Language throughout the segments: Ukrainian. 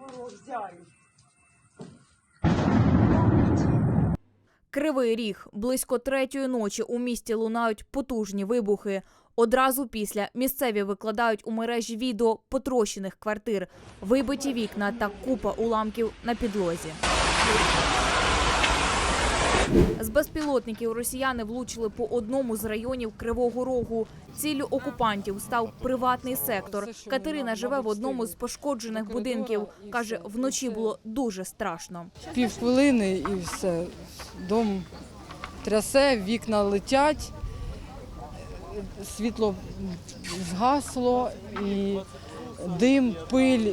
ворог взяли. Кривий ріг близько третьої ночі у місті лунають потужні вибухи. Одразу після місцеві викладають у мережі відео потрощених квартир, вибиті вікна та купа уламків на підлозі. З безпілотників росіяни влучили по одному з районів Кривого Рогу. Ціллю окупантів став приватний сектор. Катерина живе в одному з пошкоджених будинків. каже, вночі було дуже страшно. півхвилини і все. Дом трясе, вікна летять, світло згасло і дим, пиль.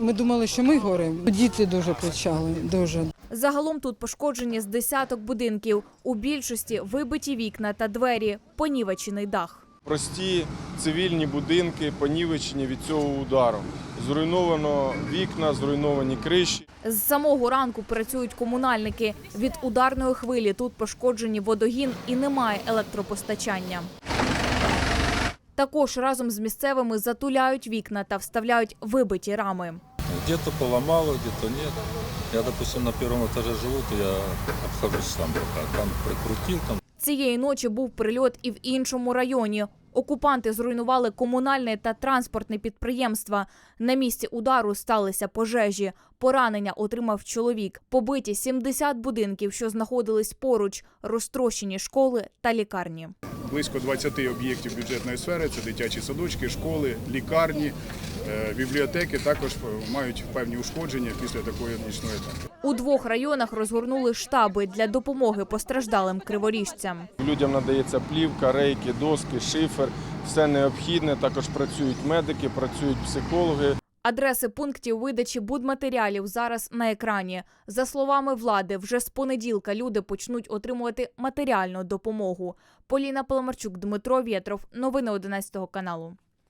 Ми думали, що ми горимо. Діти дуже кричали, дуже. Загалом тут пошкоджені з десяток будинків. У більшості вибиті вікна та двері, понівечений дах. Прості цивільні будинки понівечені від цього удару. Зруйновано вікна, зруйновані криші. З самого ранку працюють комунальники. Від ударної хвилі тут пошкоджені водогін і немає електропостачання. Також разом з місцевими затуляють вікна та вставляють вибиті рами. Где-то поломало, где-то нет. Я, допустим, на первом этаже живу, то я обхожусь сам пока. Там прикрутил, там Цієї ночі був прильот і в іншому районі. Окупанти зруйнували комунальне та транспортне підприємства. На місці удару сталися пожежі. Поранення отримав чоловік. Побиті 70 будинків, що знаходились поруч, розтрощені школи та лікарні. Близько 20 об'єктів бюджетної сфери це дитячі садочки, школи, лікарні, е, бібліотеки також мають певні ушкодження після такої нічної атаки. У двох районах розгорнули штаби для допомоги постраждалим криворіжцям. Людям надається плівка, рейки, доски, шифер. Все необхідне. Також працюють медики, працюють психологи. Адреси пунктів видачі будматеріалів зараз на екрані. За словами влади, вже з понеділка люди почнуть отримувати матеріальну допомогу. Поліна Паламарчук, Дмитро Вєтров. Новини 11 каналу.